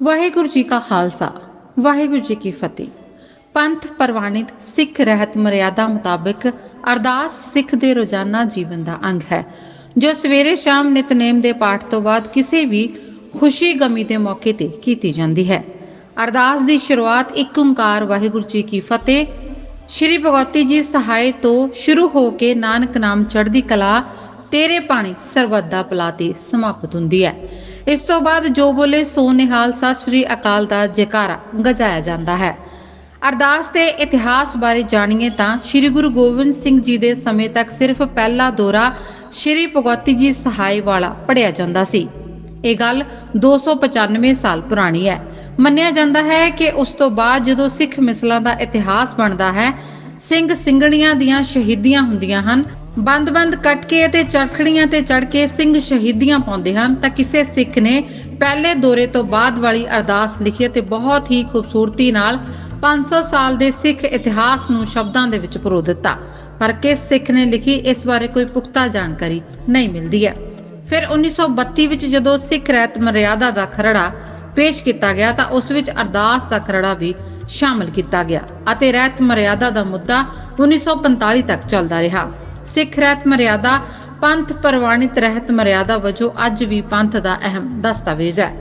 ਵਾਹਿਗੁਰੂ ਜੀ ਕਾ ਖਾਲਸਾ, ਵਾਹਿਗੁਰੂ ਜੀ ਕੀ ਫਤਿਹ। ਪੰਥ ਪ੍ਰਵਾਨਿਤ ਸਿੱਖ ਰਹਿਤ ਮਰਿਆਦਾ ਮੁਤਾਬਕ ਅਰਦਾਸ ਸਿੱਖ ਦੇ ਰੋਜ਼ਾਨਾ ਜੀਵਨ ਦਾ ਅੰਗ ਹੈ, ਜੋ ਸਵੇਰੇ ਸ਼ਾਮ ਨਿਤਨੇਮ ਦੇ ਪਾਠ ਤੋਂ ਬਾਅਦ ਕਿਸੇ ਵੀ ਖੁਸ਼ੀ ਗਮੀ ਦੇ ਮੌਕੇ ਤੇ ਕੀਤੀ ਜਾਂਦੀ ਹੈ। ਅਰਦਾਸ ਦੀ ਸ਼ੁਰੂਆਤ ਇੱਕ ਓੰਕਾਰ ਵਾਹਿਗੁਰੂ ਜੀ ਕੀ ਫਤਿਹ, ਸ਼੍ਰੀ ਭਗਵਤੀ ਜੀ ਸਹਾਇ ਤੋਂ ਸ਼ੁਰੂ ਹੋ ਕੇ ਨਾਨਕ ਨਾਮ ਚੜ੍ਹਦੀ ਕਲਾ, ਤੇਰੇ ਪਾਣੀ ਸਰਬੱਤ ਦਾ ਭਲਾ ਤੇ ਸਮਾਪਤ ਹੁੰਦੀ ਹੈ। ਇਸ ਤੋਂ ਬਾਅਦ ਜੋ ਬੋਲੇ, ਸੋ ਨਿਹਾਲ, ਸਤਿ ਸ੍ਰੀ ਅਕਾਲ ਦਾ ਜੈਕਾਰਾ ਗਜਾਇਆ ਜਾਂਦਾ ਹੈ। ਅਰਦਾਸ ਦੇ ਇਤਿਹਾਸ ਬਾਰੇ ਜਾਣੀਏ ਤਾਂ ਸ੍ਰੀ ਗੁਰੂ ਗੋਬਿੰਦ ਸਿੰਘ ਜੀ ਦੇ ਸਮੇਂ ਤੱਕ ਸਿਰਫ ਪਹਿਲਾ ਦੌਰਾ ਸ੍ਰੀ ਭਗਵਤੀ ਜੀ ਸਹਾਇ ਵਾਲਾ ਪੜਿਆ ਜਾਂਦਾ ਸੀ। ਇਹ ਗੱਲ 295 ਸਾਲ ਪੁਰਾਣੀ ਹੈ। ਮੰਨਿਆ ਜਾਂਦਾ ਹੈ ਕਿ ਉਸ ਤੋਂ ਬਾਅਦ ਜਦੋਂ ਸਿੱਖ ਮਿਸਲਾਂ ਦਾ ਇਤਿਹਾਸ ਬਣਦਾ ਹੈ, ਸਿੰਘ ਸਿੰਘਣੀਆਂ ਦੀਆਂ ਸ਼ਹੀਦੀਆਂ ਹੁੰਦੀਆਂ ਹਨ ਬੰਦ-ਬੰਦ ਕੱਟ ਕੇ ਤੇ ਚਰਖੜੀਆਂ ਤੇ ਚੜ ਕੇ ਸਿੰਘ ਸ਼ਹੀਦੀਆਂ ਪਾਉਂਦੇ ਹਨ ਤਾਂ ਕਿਸੇ ਸਿੱਖ ਨੇ ਪਹਿਲੇ ਦੌਰੇ ਤੋਂ ਬਾਅਦ ਵਾਲੀ ਅਰਦਾਸ ਲਿਖੀ ਤੇ ਬਹੁਤ ਹੀ ਖੂਬਸੂਰਤੀ ਨਾਲ 500 ਸਾਲ ਦੇ ਸਿੱਖ ਇਤਿਹਾਸ ਨੂੰ ਸ਼ਬਦਾਂ ਦੇ ਵਿੱਚ ਪਰੋ ਦਿੱਤਾ। ਪਰ ਕਿਸ ਸਿੱਖ ਨੇ ਲਿਖੀ ਇਸ ਬਾਰੇ ਕੋਈ ਪੁਖਤਾ ਜਾਣਕਾਰੀ ਨਹੀਂ ਮਿਲਦੀ ਹੈ। ਫਿਰ 1932 ਵਿੱਚ ਜਦੋਂ ਸਿੱਖ ਰਹਿਤ ਮਰਿਆਦਾ ਦਾ ਖਰੜਾ ਪੇਸ਼ ਕੀਤਾ ਗਿਆ ਤਾਂ ਉਸ ਵਿੱਚ ਅਰਦਾਸ ਦਾ ਖਰੜਾ ਵੀ ਸ਼ਾਮਲ ਕੀਤਾ ਗਿਆ ਅਤੇ ਰਹਿਤ ਮਰਿਆਦਾ ਦਾ ਮੁੱਦਾ 1945 ਤੱਕ ਚੱਲਦਾ ਰਿਹਾ। ਸਿੱਖ ਰਹਿਤ ਮਰਿਆਦਾ, ਪੰਥ ਪ੍ਰਵਾਨਿਤ ਰਹਿਤ ਮਰਿਆਦਾ ਵਜੋਂ ਅੱਜ ਵੀ ਪੰਥ ਦਾ ਅਹਿਮ ਦਸਤਾਵੇਜ਼ ਹੈ।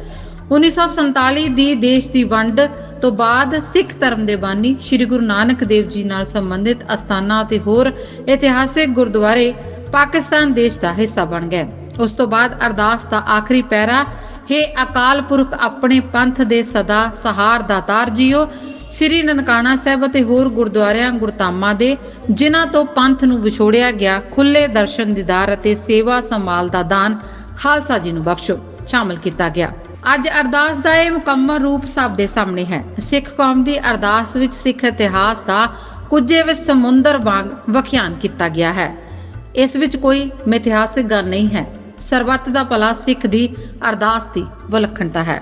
1947 ਦੀ ਦੇਸ਼ ਦੀ ਵੰਡ ਤੋਂ ਬਾਅਦ ਸਿੱਖ ਧਰਮ ਦੇ ਬਾਨੀ ਸ੍ਰੀ ਗੁਰੂ ਨਾਨਕ ਦੇਵ ਜੀ ਨਾਲ ਸੰਬੰਧਿਤ ਅਸਥਾਨਾਂ ਅਤੇ ਹੋਰ ਇਤਿਹਾਸਿਕ ਗੁਰਦੁਆਰੇ ਪਾਕਿਸਤਾਨ ਦੇਸ਼ ਦਾ ਹਿੱਸਾ ਬਣ ਗਏ। ਉਸ ਤੋਂ ਬਾਅਦ ਅਰਦਾਸ ਦਾ ਆਖਰੀ ਪੈਰਾ, ਹੈ ਅਕਾਲ ਪੁਰਖ ਆਪਣੇ ਪੰਥ ਦੇ ਸਦਾ ਸਹਾਰ ਦਾਤਾਰ ਜੀਓ ਸ੍ਰੀ ਨਨਕਾਣਾ ਸਾਹਿਬ ਅਤੇ ਹੋਰ ਗੁਰਦੁਆਰਿਆਂ, ਗੁਰਧਾਮਾਂ ਦੇ, ਜਿਨ੍ਹਾਂ ਤੋਂ ਪੰਥ ਨੂੰ ਵਿਛੋੜਿਆ ਗਿਆ ਖੁੱਲੇ ਦਰਸ਼ਨ, ਦੀਦਾਰ ਅਤੇ ਸੇਵਾ ਸੰਭਾਲ ਦਾ ਦਾਨ ਖਾਲਸਾ ਜੀ ਨੂੰ ਬਖਸ਼ੋ, ਸ਼ਾਮਲ ਕੀਤਾ ਗਿਆ। ਅੱਜ ਅਰਦਾਸ ਦਾ ਇਹ ਮੁਕੰਮਲ ਰੂਪ ਸਭ ਦੇ ਸਾਹਮਣੇ ਹੈ। ਸਿੱਖ ਕੌਮ ਦੀ ਅਰਦਾਸ ਵਿੱਚ ਸਿੱਖ ਇਤਿਹਾਸ ਦਾ ਕੁਝੇ ਵਿੱਚ ਸਮੁੰਦਰ ਵਾਂਗ ਵਿਖਿਆਨ ਕੀਤਾ ਗਿਆ ਹੈ। ਇਸ ਵਿੱਚ ਕੋਈ ਮਿਥਿਹਾਸਿਕ ਗੱਲ ਨਹੀਂ ਹੈ। ਸਰਬੱਤ ਦਾ ਭਲਾ ਸਿੱਖ ਦੀ ਅਰਦਾਸ ਦੀ ਵਿਲੱਖਣਤਾ ਹੈ।